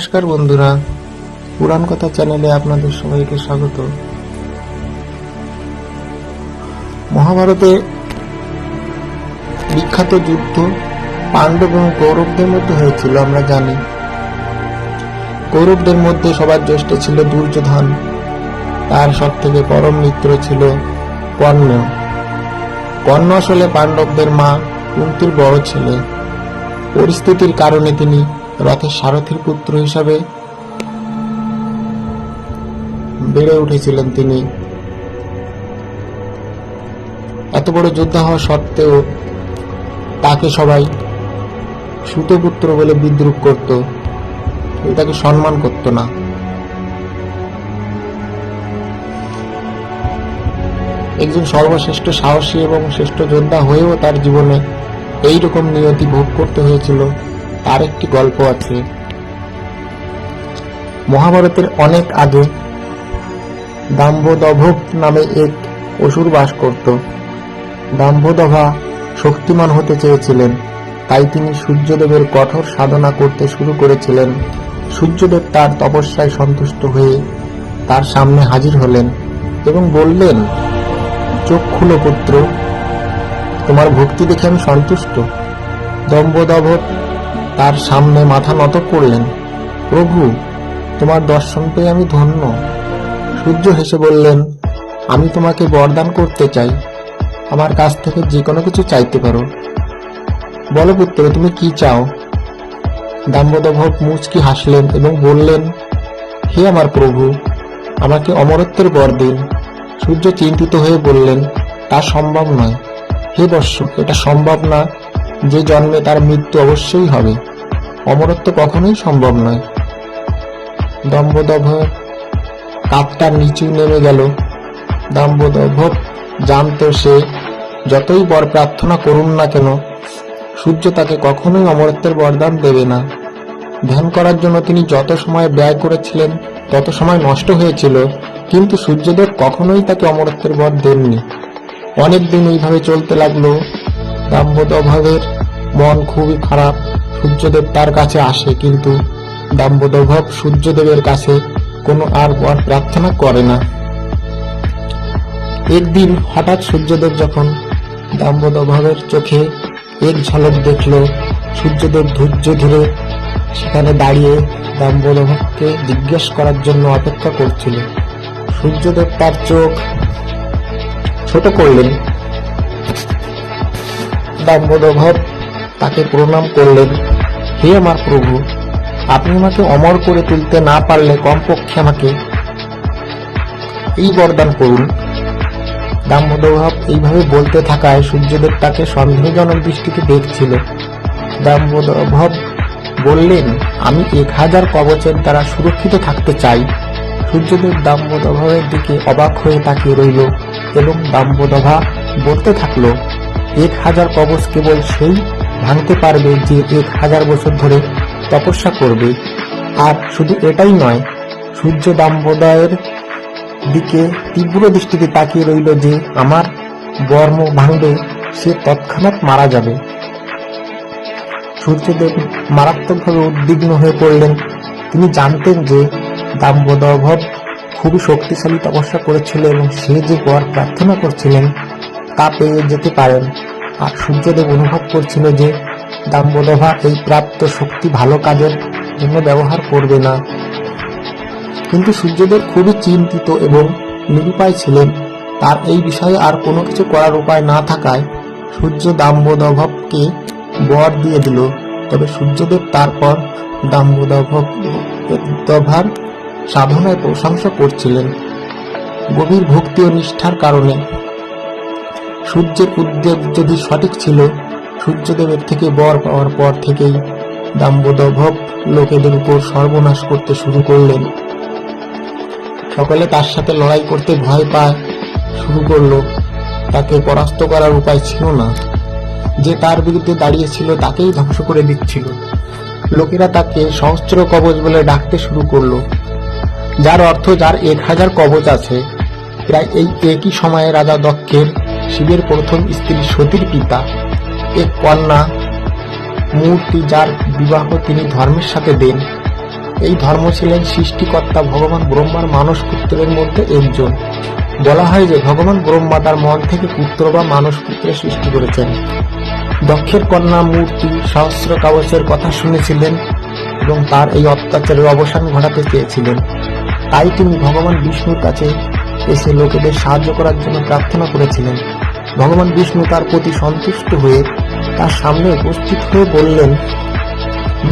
নমস্কার বন্ধুরা। পুরাণ কথা চ্যানেলে আপনাদের সবাইকে স্বাগত। মহাভারতে বিখ্যাত যুদ্ধ পাণ্ডব এবং কৌরবদের মধ্যে হয়েছিল, আমরা জানি। কৌরবদের মধ্যে সবার জ্যেষ্ঠ ছিল দুর্যোধন। তার সব থেকে পরম মিত্র ছিল কর্ণ। কর্ণ আসলে পাণ্ডবদের মা কুন্তির বড় ছেলে। পরিস্থিতির কারণে তিনি রথের সারথীর পুত্র হিসাবে বেড়ে উঠেছিলেন তিনি। এত বড় যোদ্ধা হওয়া সত্ত্বেও তাকে সবাই সুতপুত্র বলে বিদ্রুপ করত। তাকে সম্মান করত না। একজন সর্বশ্রেষ্ঠ সাহসী এবং শ্রেষ্ঠ যোদ্ধা হয়েও তার জীবনে এই রকম নিয়তি ভোগ করতে হয়েছিল। তার একটি গল্প আছে। মহাভারতের অনেক আগে দাম্বোদভব নামে এক অসুর বাস করত। দাম্বোদভা শক্তিমান হতে চেয়েছিলেন, তাই তিনি সূর্যদেবের কঠোর সাধনা করতে শুরু করেছিলেন। সূর্যদেব তার তপস্যায় সন্তুষ্ট হয়ে তার সামনে হাজির হলেন এবং বললেন, চোখ খুলো পুত্র, তোমার ভক্তি দেখে আমি সন্তুষ্ট। দম্বদভব তার সামনে মাথা নত করলেন। প্রভু, তোমার দর্শন পেয়ে আমি ধন্য। সূর্য হেসে বললেন, আমি তোমাকে বরদান করতে চাই। আমার কাছ থেকে যে কোনো কিছু চাইতে পারো। বলো পুত্র, তুমি কি চাও? দাম্বদভব মুচকি হাসলেন এবং বললেন, হে আমার প্রভু, আমাকে অমরত্বের বর দিন। সূর্য চিন্তিত হয়ে বললেন, তা সম্ভব নয়। হে বর্ষ এটা সম্ভব না যে জন্মে তার মৃত্যু অবশ্যই হবে। অমরত্ব কখনোই সম্ভব নয়। দম্বদভ কাপটা নিচু নেমে গেল। দম্বদভ জানতো সে যতই বর প্রার্থনা করুন না কেন, সূর্য তাকে কখনোই অমরত্বের বরদান দেবে না। ধ্যান করার জন্য তিনি যত সময় ব্যয় করেছিলেন, তত সময় নষ্ট হয়েছিল, কিন্তু সূর্যদেব কখনোই তাকে অমরত্বের বর দেননি। অনেকদিন এইভাবে চলতে লাগল। দাম্বোদভের মন খুবই খারাপ, সূর্যদেব তার কাছে আসে, কিন্তু দাম্বোদভ সূর্যদেবের কাছে কোনো আর বর প্রার্থনা করে না। একদিন হঠাৎ সূর্যদেব যখন দাম্বোদভের চোখে এক ঝলক দেখল, সূর্যদেব ধৈর্য ধরে সেখানে দাঁড়িয়ে দাম্বোদভকে জিজ্ঞেস করার জন্য অপেক্ষা করছিল। সূর্যদেব তার চোখ ছোট করলেন। দাম্বোদভ তাকে প্রণাম করলেন, হে আমার প্রভু, আপনি আমাকে অমর করে তুলতে না পারলে কমপক্ষে আমাকে এই বরদান করুন। দাম্বোদভ এইভাবে বলতে থাকায় সূর্যদেব তাকে সন্দেহজনক দৃষ্টিতে দেখছিল। দাম্বোদভ বললেন, আমি এক হাজার কবচের দ্বারা সুরক্ষিত থাকতে চাই। সূর্যদেব দাম্বোদভের দিকে অবাক হয়ে তাকিয়ে রইল এবং দাম্বোদভা বলতে থাকল, এক হাজার কবচ কেবল সেই ভাঙতে পারবে যে এক হাজার বছর ধরে তপস্যা করবে। আর শুধু এটাই নয়, সূর্য দাম্বোদয়ের দিকে তীব্র দৃষ্টিতে তাকিয়ে রইল যে আমার বর্ম ভাঙবে, সে তৎক্ষণাৎ মারা যাবে। সূর্যদেব মারাত্মকভাবে উদ্বিগ্ন হয়ে পড়লেন। তিনি জানতেন যে দাম্বোদভ খুবই শক্তিশালী তপস্যা করেছিল এবং সে যে বর প্রার্থনা করছিলেন তা পেয়ে যেতে পারেন। আর সূর্যদেব অনুভব করছিল যে দাম্বোদভা এই প্রাপ্ত শক্তি ভালো কাজের জন্য ব্যবহার করবে না। কিন্তু সূর্যদেব খুবই চিন্তিত এবং নিরুপায় ছিলেন। তার এই বিষয়ে আর কোনো কিছু করার উপায় না থাকায় সূর্য দাম্বোদভকে বর দিয়ে দিল। তবে সূর্যদেব তারপর দাম্বোদভার সাধনায় প্রশংসা করছিলেন। গভীর ভক্তি ও নিষ্ঠার কারণে সূর্যের উদ্যোগ যদি সঠিক ছিল, সূর্যদেবের থেকে বর পাওয়ার পর থেকেই দাম্বোদভ লোকেদের উপর সর্বনাশ করতে শুরু করলেন। সকলে তার সাথে লড়াই করতে ভয় পায়, শুরু করল। তাকে পরাস্ত করার উপায় ছিল না। যে তার বিরুদ্ধে দাঁড়িয়েছিল তাকেই ধ্বংস করে দিচ্ছিল। লোকেরা তাকে সহস্র কবচ বলে ডাকতে শুরু করল। যার অর্থ যার এক হাজার কবচ আছে, প্রায় এই একই সময়ে রাজা দক্ষের শিবের প্রথম স্ত্রী সতীর পিতা এক কন্যা মূর্তি যার বিবাহ তিনি ধর্মের সাথে দেন। এই ধর্ম ছিলেন সৃষ্টিকর্তা ভগবান ব্রহ্মার মানস পুত্রের মধ্যে একজন। বলা হয় যে ভগবান ব্রহ্মা তার মন থেকে পুত্র বা মানস পুত্রের সৃষ্টি করেছেন। দক্ষের কন্যা মূর্তি সহস্র কাবচের কথা শুনেছিলেন এবং তার এই অত্যাচারের অবসান ঘটাতে চেয়েছিলেন। তাই তিনি ভগবান বিষ্ণুর কাছে এসে লোকেদের সাহায্য করার জন্য প্রার্থনা করেছিলেন। ভগবান বিষ্ণু তার প্রতি সন্তুষ্ট হয়ে তার সামনে উপস্থিত হয়ে বললেন,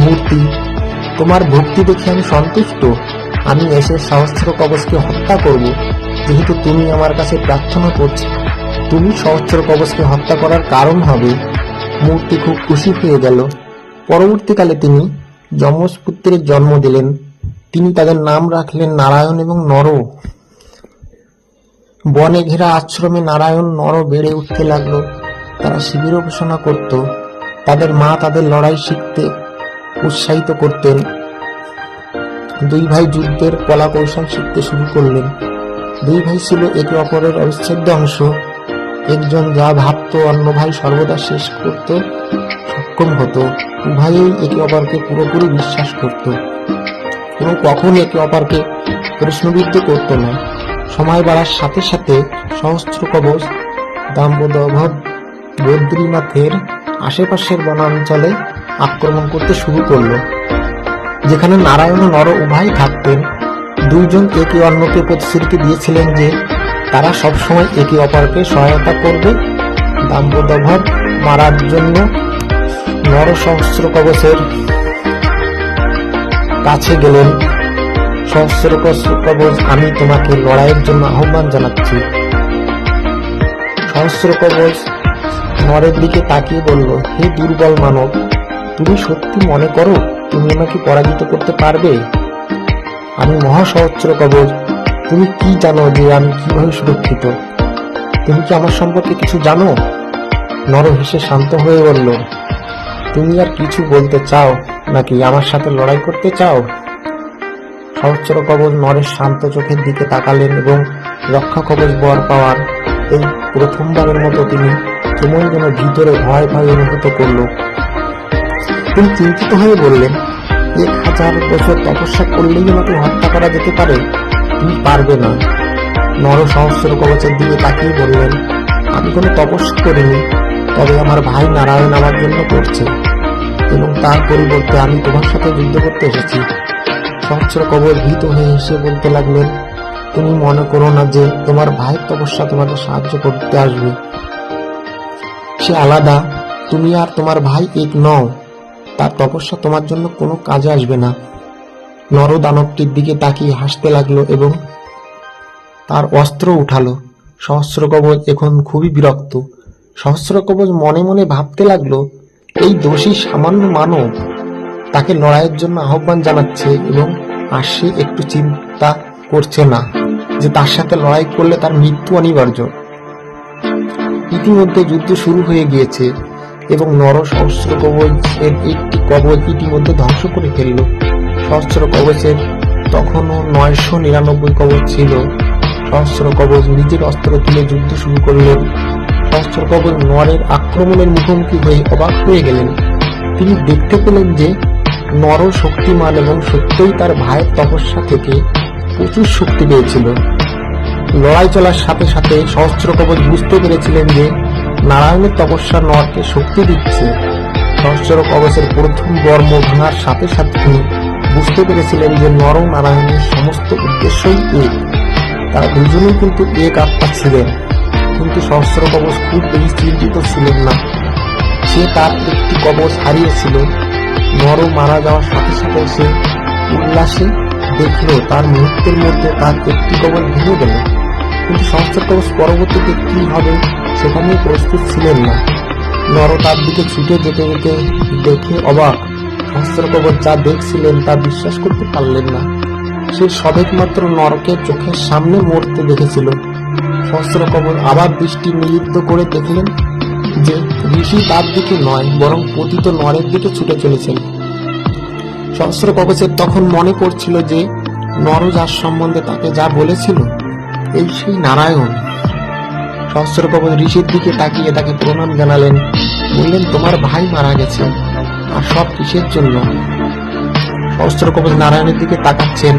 মূর্তি, তোমার ভক্তি দেখে আমি সন্তুষ্ট। আমি এসে সহস্র কবচকে হত্যা করব। যেহেতু তুমি আমার কাছে প্রার্থনা করছ, তুমি সহস্র কবচকে হত্যা করার কারণ হবে। মূর্তি খুব খুশি হয়ে গেল। পরবর্তীকালে তিনি যমজ পুত্রের জন্ম দিলেন। তিনি তাদের নাম রাখলেন নারায়ণ এবং নর। বনে ঘেরা আশ্রমে নারায়ণ নর বেড়ে উঠতে লাগল। তারা শিবির উপাসনা করত। তাদের মা তাদের লড়াই শিখতে উৎসাহিত করতেন। দুই ভাই যুদ্ধের কলা কৌশল শিখতে শুরু করলেন। দুই ভাই ছিল একে অপরের অবিচ্ছেদ্য অংশ। একজন যা ভাবতো, অন্য ভাই সর্বদা শেষ করতে, সক্ষম হতো। উভয়েই একে অপরকে পুরোপুরি বিশ্বাস করত। এবং কখন একে অপরকে প্রশ্নবিদ্ধ করতো না। সময় বাড়ার সাথে সাথে সহস্র কবচ দাম্পদভব বদ্রীনাথের আশেপাশের বনাঞ্চলে আক্রমণ করতে শুরু করল, যেখানে নারায়ণ নর উভয় থাকতেন। দুইজন একে অন্যকে প্রতিশ্রুতি দিয়েছিলেন যে তারা সবসময় একে অপরকে সহায়তা করবে। দাম্পত্যভাব মারার জন্য নর সহস্র কবচের কাছে গেলেন। সহস্র কবচ আমি তোমাকে লড়াইয়ের জন্য আহ্বান জানাচ্ছি। সহস্র কবচ নরের দিকে তাকিয়ে বলল, হে দুর্বল মানব, তুমি সত্যি মনে করো তুমি আমাকে পরাজিত করতে পারবে? আমি মহাসহস্র কবচ তুমি কি জানো যে আমি কীভাবে সুরক্ষিত? তুমি কি আমার সম্পর্কে কিছু জানো? নর হেসে শান্ত হয়ে বলল, তুমি আর কিছু বলতে চাও, নাকি আমার সাথে লড়াই করতে চাও? সহস্র কবচ নরের শান্ত চোখের দিকে তাকালেন এবং রক্ষা কবচ বর পাওয়ার এই প্রথমবারের মতো তিনি কেমন যেন ভিতরে ভয় ভয় অনুভূত করল। তিনি চিন্তিত হয়ে বললেন, এক হাজার বছর তপস্যা করলেই আমাকে হত্যা করা যেতে পারে? তুমি পারবে না। নর সহস্র কবচের দিকে তাকিয়ে বললেন, আমি কোনো তপস্যা করিনি, তবে আমার ভাই নারায়ণ আমার জন্য করছে এবং তার পরিবর্তে আমি তোমার সাথে যুদ্ধ করতে এসেছি। কবচ ভীত হয়ে হেসে বলতে লাগলেন, তুমি মনে করো না যে তোমার ভাইয়ের তপস্যা তোমাকে সাহায্য করতে আসবে? সে আলাদা, তুমি আর তোমার ভাই এক নও। তার তপস্যা তোমার জন্য কোনো কাজে আসবে না। নর দানবটির দিকে তাকিয়ে হাসতে লাগল এবং তার অস্ত্র উঠালো। সহস্র কবচ এখন খুবই বিরক্ত। সহস্র কবচ মনে মনে ভাবতে লাগল, এই দোষী সামান্য মানব তাকে লড়াইয়ের জন্য আহ্বান জানাচ্ছে এবং আর সে একটু চিন্তা করছে না যে তার সাথে লড়াই করলে তার মৃত্যু অনিবার্য। ইতিমধ্যে যুদ্ধ শুরু হয়ে গিয়েছে এবং নর সহস্র কবচের একটি কবচ ইতিমধ্যে ধ্বংস করে ফেলল। সহস্র কবচের তখনও নয়শো নিরানব্বই কবচ ছিল। সহস্র কবচ নিজের অস্ত্র তুলে যুদ্ধ শুরু করলেন। সহস্র কবচ নরের আক্রমণের মুখোমুখি হয়ে অবাক হয়ে গেলেন। তিনি দেখতে পেলেন যে নর শক্তিমান এবং সত্যই তার ভাইয়ের তপস্যা থেকে প্রচুর শক্তি পেয়েছিল। লড়াই চলার সাথে সাথে সহস্র কবচ বুঝতে পেরেছিলেন যে নারায়ণের তপস্যা নরকে শক্তি দিচ্ছে। সহস্র কবচের প্রথম বর্ম ভাঙার সাথে সাথে তিনি বুঝতে পেরেছিলেন যে নর নারায়ণের সমস্ত উদ্দেশ্যই এক তারা দুজনেই কিন্তু এক আত্মা ছিলেন। কিন্তু সহস্র কবচ খুব বেশি চিন্তিত ছিলেন না। সে তার একটি কবচ হারিয়েছিল। নর মারা যাওয়ার সাথে সাথে সে উল্লাসে দেখল তার মুহূর্তের মধ্যে তার একটি ভেঙে গেল। কিন্তু সহস্র কবচ পরবর্তীতে কি হবে সেটা নিয়ে প্রস্তুত ছিলেন না। নর তার দিকে ছুটে যেতে যেতে দেখে অবাক। সহস্র কবচ যা দেখছিলেন তা বিশ্বাস করতে পারলেন না। সে সবেক মাত্র নরকে চোখের সামনে মরতে দেখেছিল। সহস্র কবচ আবার দৃষ্টি নিলিপ্ত করে দেখলেন যে ঋষি তার দিকে নয়, বরং পতিত নরের দিকে ছুটে চলেছেন। সহস্র কবচের তখন মনে পড়ছিল যে নর যার সম্বন্ধে তাকে যা বলেছিল, এই সেই নারায়ণ। সহস্র কবচ ঋষির দিকে তাকিয়ে তাকে প্রণাম জানালেন, বললেন, তোমার ভাই মারা গেছে, আর সব কিসের জন্য? সহস্র কবচ নারায়ণের দিকে তাকাচ্ছেন,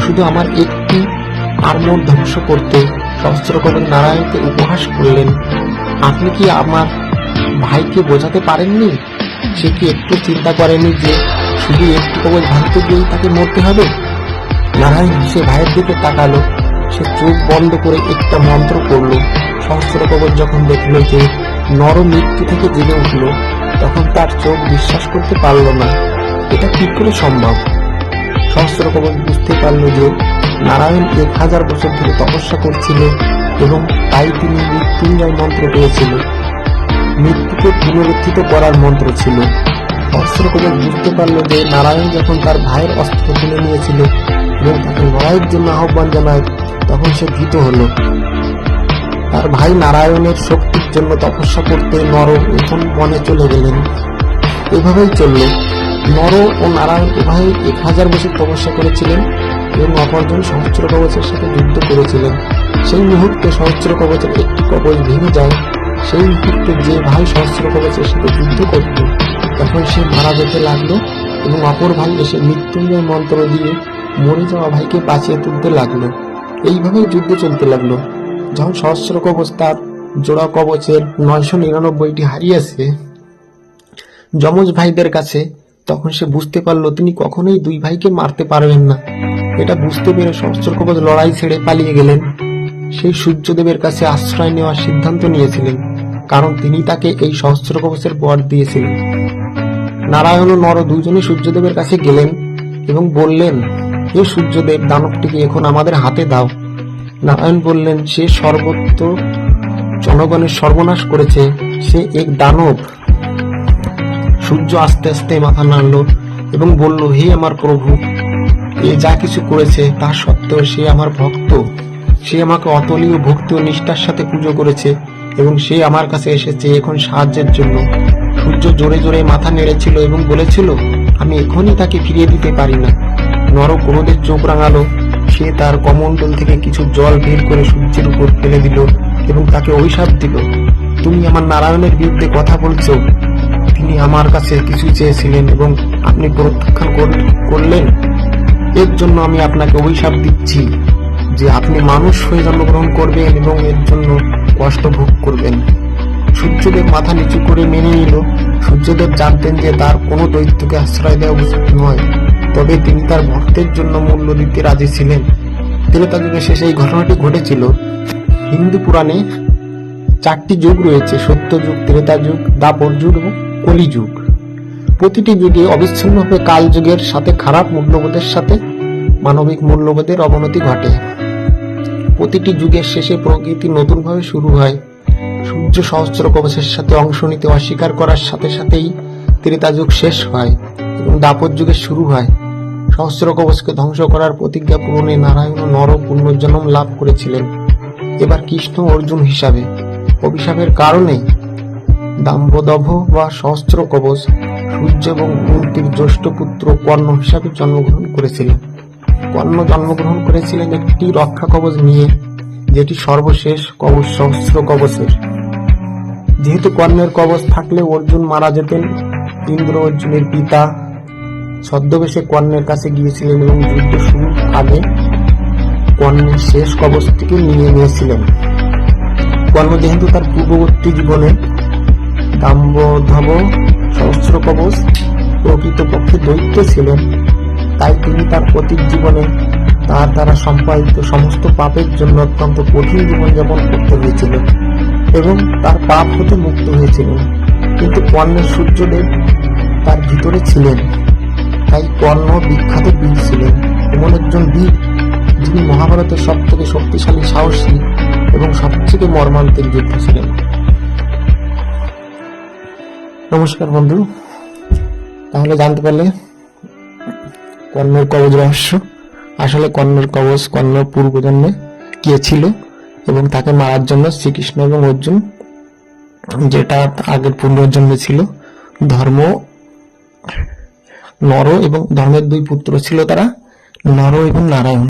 শুধু আমার একটি আর্মোর ধ্বংস করতে। সহস্র কবচ নারায়ণকে উপহাস করলেন আপনি কি আমার ভাইকে বোঝাতে পারেননি? সে কি একটু চিন্তা করেনি যে শুধু একটি কবচ ভাঙতে গিয়েই তাকে মরতে হবে? নারায়ণ সে ভাইয়ের দিকে তাকালো। সে চোখ বন্ধ করে একটা মন্ত্র পড়ল। সহস্র কবচ যখন দেখল যে নর মৃত্যু থেকে জেগে উঠল, তখন তার চোখ বিশ্বাস করতে পারল না। এটা কি করে সম্ভব? সহস্র কবচ বুঝতে পারল যে নারায়ণ এক হাজার বছর ধরে তপস্যা করছিল এবং তাই তিনি মৃত্যুঞ্জয় মন্ত্র পেয়েছিল মৃত্যুকে পুনরুত্থিত করার মন্ত্র ছিল। সহস্র কবচ বুঝতে পারল যে নারায়ণ যখন তার ভাইয়ের অস্ত্র তুলে নিয়েছিল এবং তাকে লড়াইয়ের জন্য আহ্বান জানায়, তখন সে ভীত হলো। তার ভাই নারায়ণের শক্তির জন্য তপস্যা করতে নর এখন বনে চলে গেলেন। এভাবেই চলল। নর ও নারায়ণ উভয় এক হাজার বছর তপস্যা করেছিলেন এবং অপরজন সহস্র কবচের সাথে যুদ্ধ করেছিলেন। সেই মুহূর্তে সহস্র কবচের একটি কবচ ভেঙে যায়। সেই মুহূর্তে যে ভাই সহস্র কবচের সাথে যুদ্ধ করত, তখন সে মারা যেতে লাগল এবং অপর ভাই এসে মৃত্যুঞ্জয় মন্ত্র দিয়ে মরে যাওয়া ভাইকে বাঁচিয়ে তুলতে লাগল। এইভাবেই যুদ্ধ চলতে লাগল। যখন সহস্র কবচ তার জোড়া কবচের নয়শো নিরানব্বইটি হারিয়েছে যমজ ভাইদের কাছে, তখন সে বুঝতে পারল তিনি কখনোই দুই ভাইকে মারতে পারবেন না। এটা বুঝতে পেরে সহস্র কবচ লড়াই ছেড়ে পালিয়ে গেলেন। সেই সূর্যদেবের কাছে আশ্রয় নেওয়ার সিদ্ধান্ত নিয়েছিলেন, কারণ তিনি তাকে এই সহস্র কবচের বর দিয়েছিলেন। নারায়ণ ও নর দুজনে সূর্যদেবের কাছে গেলেন এবং বললেন, হে সূর্যদেব, দানবটিকে এখন আমাদের হাতে দাও। নারায়ণ বললেন, সে সর্বত্র জনগণের সর্বনাশ করেছে, সে এক দানব। সূর্য আস্তে আস্তে মাথা নাড়ল এবং বলল, হে আমার প্রভু, এ যা কিছু করেছে, তা সত্ত্বেও সে আমার ভক্ত। সে আমাকে অতলীয় ভক্তি ও নিষ্ঠার সাথে পুজো করেছে এবং সে আমার কাছে এসেছে এখন সাহায্যের জন্য। সূর্য জোরে জোরে মাথা নেড়েছিল এবং বলেছিল, আমি এখনই তাকে ফিরিয়ে দিতে পারি না। নর ক্রোধের চোখ রাঙালো। সে তার কমণ্ডল থেকে কিছু জল বের করে সূর্যের উপর ফেলে দিল এবং তাকে অভিশাপ দিল। তুমি আমার নারায়ণের বিরুদ্ধে কথা বলছো? তিনি আমার কাছে কিছু চেয়েছিলেন এবং আপনি প্রত্যাখ্যান কর- করলেন। এর জন্য আমি আপনাকে অভিশাপ দিচ্ছি। যে আপনি মানুষ হয়ে জন্মগ্রহণ করবেন এবং এর জন্য কষ্ট ভোগ করবেন। সূর্যদেব মাথা নিচু করে মেনে নিল। সূর্যদেব জানতেন যে তার কোনো দৈত্যকে আশ্রয় দেওয়া উচিত নয়। তবে তিনি তার ভক্তের জন্য মূল্য দিতে রাজি ছিলেন। ত্রেতা যুগে শেষে এই ঘটনাটি ঘটেছিল। হিন্দু পুরাণে চারটি যুগ রয়েছে সত্য যুগ ত্রেতা যুগ দাপর যুগ এবং কলিযুগ। প্রতিটি যুগে অবিচ্ছিন্নভাবে কাল যুগের সাথে খারাপ মূল্যবোধের সাথে মানবিক মূল্যবোধের অবনতি ঘটে। প্রতিটি যুগের শেষে প্রকৃতি নতুনভাবে শুরু হয়। সূর্য সহস্র কবচের সাথে অংশ নিতে অস্বীকার করার সাথে সাথেই ত্রেতা যুগ শেষ হয় এবং দাপর যুগের শুরু হয়। সহস্র কবচকে ধ্বংস করার প্রতিজ্ঞা পূরণে নারায়ণ নর পুনর্জন্ম লাভ করেছিলেন। এবার কৃষ্ণ অর্জুন হিসাবে অভিশাপের কারণে দাম্বদভ বা সহস্র কবচ সূর্য এবং কুন্তির জ্যেষ্ঠ পুত্র কর্ণ হিসাবে জন্মগ্রহণ করেছিলেন। কর্ণ জন্মগ্রহণ করেছিলেন একটি রক্ষা কবচ নিয়ে, যেটি সর্বশেষ কবচ, সহস্র কবচের। যেহেতু কর্ণের কবচ থাকলে অর্জুন মারা যেতেন, ইন্দ্র অর্জুনের পিতা ছদ্মবেশে কর্ণের কাছে গিয়েছিলেন এবং যুদ্ধ শুরুর আগে কর্ণের শেষ কবচটিকে নিয়ে নিয়েছিলেন। কর্ণ যেহেতু তার পূর্ববর্তী জীবনে দাম্বধব সহস্র কবচ প্রকৃতপক্ষে দৈত্য ছিলেন তাই তিনি তার অতীত জীবনে তার দ্বারা সম্পাদিত সমস্ত পাপের জন্য অত্যন্ত কঠিন জীবনযাপন করতে হয়েছিল এবং তার পাপ হতে মুক্ত হয়েছিলেন। কিন্তু কর্ণের সূর্যদেব তার ভিতরে ছিলেন। তাই কর্ণ বিখ্যাত বীর ছিলেন এমন একজন বীর যিনি মহাভারতের সব থেকে শক্তিশালী, সাহসী এবং সবথেকে মর্মান্তিক যুদ্ধ ছিলেন। নমস্কার বন্ধু। তাহলে জানতে পারলে কর্ণের কবজ রহস্য। আসলে কর্ণের কবজ কর্ণ পূর্বজন্মে কে ছিল এবং তাকে মারার জন্য শ্রীকৃষ্ণ এবং অর্জুন, যেটা আগের পুনর্জন্মে ছিল, ধর্ম, নর এবং ধর্মের দুই পুত্র ছিল তারা, নর এবং নারায়ণ।